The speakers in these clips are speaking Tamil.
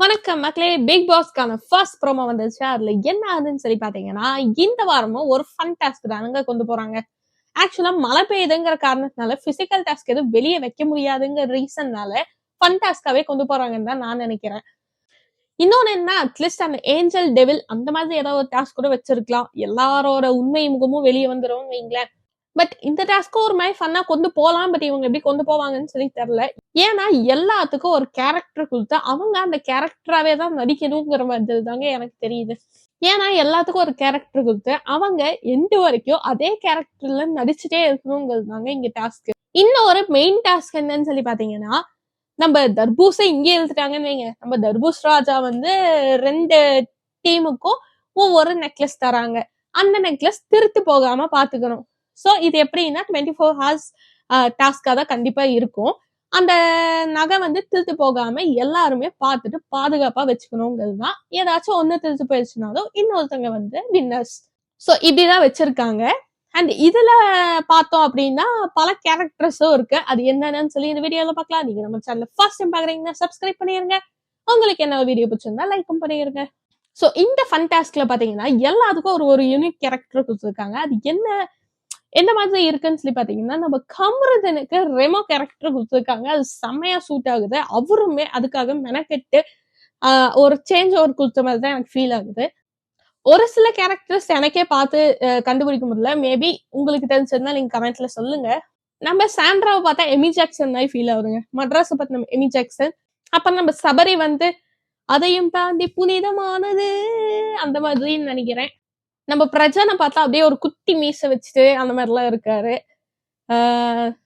வணக்கம் மக்களே. பிக் பாஸ்க்கான ஃபர்ஸ்ட் ப்ரோமோ வந்துச்சு அதுல என்ன ஆகுதுன்னு சொல்லி பாத்தீங்கன்னா இந்த வாரமும் ஒரு ஃபன் டாஸ்க் தானுங்க கொண்டு போறாங்க. ஆக்சுவலா மழை பெய்யுதுங்கிற காரணத்தினால பிசிக்கல் டாஸ்க் எதுவும் வெளியே வைக்க முடியாதுங்கிற ரீசன்னால ஃபன் டாஸ்காவே கொண்டு போறாங்கன்னு தான் நான் நினைக்கிறேன். இன்னொன்னு என்ன அட்லீஸ்ட் அந்த ஏஞ்சல் டெவில் அந்த மாதிரி ஏதாவது ஒரு டாஸ்க் கூட வச்சிருக்கலாம். எல்லாரோட உண்மை முகமும் வெளியே வந்துரும் வைங்களேன். பட் இந்த டாஸ்க்கும் ஒரு மாதிரி ஃபன்னா கொண்டு போகலாம் பட் இவங்க எப்படி கொண்டு போவாங்கன்னு சொல்லி தெரில ஏன்னா எல்லாத்துக்கும் ஒரு கேரக்டர் கொடுத்து அவங்க அந்த கேரக்டராகவே தான் நடிக்கணுங்கிற மாதிரி தாங்க எனக்கு தெரியுது. ஏன்னா எல்லாத்துக்கும் ஒரு கேரக்டர் கொடுத்து அவங்க எண்டு வரைக்கும் அதே கேரக்டர்ல நடிச்சுட்டே இருக்கணுங்கிறது தாங்க இங்க டாஸ்க் இன்னும் ஒரு மெயின் டாஸ்க் என்னன்னு சொல்லி பாத்தீங்கன்னா நம்ம தர்பூசை இங்கே எழுத்துட்டாங்கன்னு வைங்க. நம்ம தர்பூஸ் ராஜா வந்து ரெண்டு டீமுக்கும் ஒவ்வொரு நெக்லஸ் தராங்க. அந்த நெக்லஸ் திருத்து போகாம பாத்துக்கணும் ஸோ இது எப்படின்னா டுவெண்ட்டி ஃபோர் ஹவர்ஸ் டாஸ்காக தான் கண்டிப்பாக இருக்கும். அந்த நகை வந்து திருத்து போகாம எல்லாருமே பார்த்துட்டு பாதுகாப்பா வச்சுக்கணுங்கிறது தான். ஏதாச்சும் ஒன்று திருத்து போயிடுச்சுனாலும் இன்னொருத்தவங்க வந்து வின்னர்ஸ் ஸோ இப்படிதான் வச்சிருக்காங்க. அண்ட் இதுல பார்த்தோம் அப்படின்னா பல கேரக்டர்ஸும் இருக்கு. அது என்னன்னு சொல்லி இந்த வீடியோல பார்க்கலாம். நீங்க நம்ம சேனல் ஃபர்ஸ்ட் டைம் பாக்குறீங்கன்னா சப்ஸ்கிரைப் பண்ணிருங்க. உங்களுக்கு என்ன வீடியோ பிடிச்சிருந்தா லைக்கும் பண்ணிருங்க. ஸோ இந்த ஃபன் டாஸ்க்ல பாத்தீங்கன்னா எல்லாத்துக்கும் ஒரு ஒரு யூனிக் கேரக்டர் கொடுத்துருக்காங்க. அது என்ன எந்த மாதிரி இருக்குன்னு சொல்லி பாத்தீங்கன்னா நம்ம கமருதனுக்கு ரெமோ கேரக்டர் கொடுத்துருக்காங்க. அது செம்மையா சூட் ஆகுது. அவருமே அதுக்காக மெனக்கெட்டு ஒரு சேஞ்ச் ஓவர் கொடுத்த மாதிரி தான் எனக்கு ஃபீல் ஆகுது. ஒரு சில கேரக்டர்ஸ் எனக்கே பார்த்து கண்டுபிடிக்க முடியல. மேபி உங்களுக்கு தெரிஞ்சிருந்தா நீங்க கமெண்ட்ல சொல்லுங்க. நம்ம சாண்ட்ராவை பார்த்தா எமி ஜாக்சன் மாதிரி ஃபீல் ஆகுதுங்க. மட்ராஸை பார்த்து நம்ம எமி ஜாக்சன் அப்ப நம்ம சபரி வந்து அதையும் தாண்டி புனிதமானது அந்த மாதிரின்னு நினைக்கிறேன். நம்ம பிரஜனை பார்த்தா அப்படியே ஒரு குட்டி மீசை வச்சுட்டு அந்த மாதிரிலாம் இருக்காரு.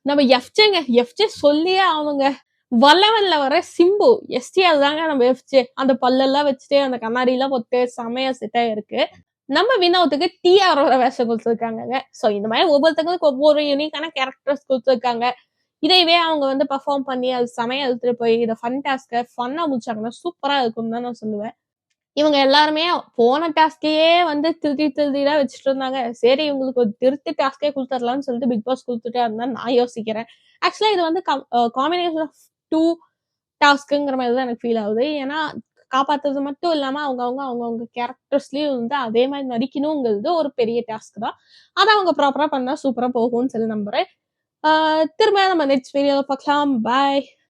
நம்ம எஃப்ஜேங்க எஃப்ஜே சொல்லியே அவங்க வல்லவன்ல வர சிம்பு எஸ்டி அதுதாங்க நம்ம எஃப்ஜே. அந்த பல்லெல்லாம் வச்சுட்டு அந்த கண்ணாடி எல்லாம் பொத்து செமையா செட்டா இருக்கு நம்ம வினோத்துக்கு டிஆரோட வேஷம் கொடுத்துருக்காங்க ஸோ இந்த மாதிரி ஒவ்வொருத்தங்களுக்கும் ஒவ்வொரு யூனிக்கான கேரக்டர்ஸ் கொடுத்துருக்காங்க. இதையவே அவங்க வந்து பெர்ஃபார்ம் பண்ணி அது செமையா எடுத்துட்டு போய் இதை ஃபன் டாஸ்க ஃபன்னா முடிச்சாங்கன்னா சூப்பரா இருக்கும்னு தான் நான் சொல்லுவேன். இவங்க எல்லாருமே போன டாஸ்கையே வந்து திருத்தி திருத்திதான் வச்சுட்டு இருந்தாங்க சரி இவங்களுக்கு ஒரு திருத்தி டாஸ்கே கொடுத்துடலாம்னு சொல்லிட்டு பிக் பாஸ் கொடுத்துட்டே இருந்தா நான் யோசிக்கிறேன். ஆக்சுவலா இது வந்து காம்பினேஷன் ஆஃப் டூ டாஸ்க்குங்கிற மாதிரி தான் எனக்கு ஃபீல் ஆகுது. ஏன்னா காப்பாத்துறது மட்டும் இல்லாம அவங்கவுங்க அவங்கவுங்க கேரக்டர்ஸ்லயும் வந்து அதே மாதிரி நடிக்கணுங்கிறது ஒரு பெரிய டாஸ்க் தான். அதை அவங்க ப்ராப்பரா பண்ணா சூப்பரா போகும்னு சொல்லி நம்புறேன். ஆஹ் திரும்ப நம்ம நெக்ஸ்ட் வீடியோல பார்க்கலாம். பாய்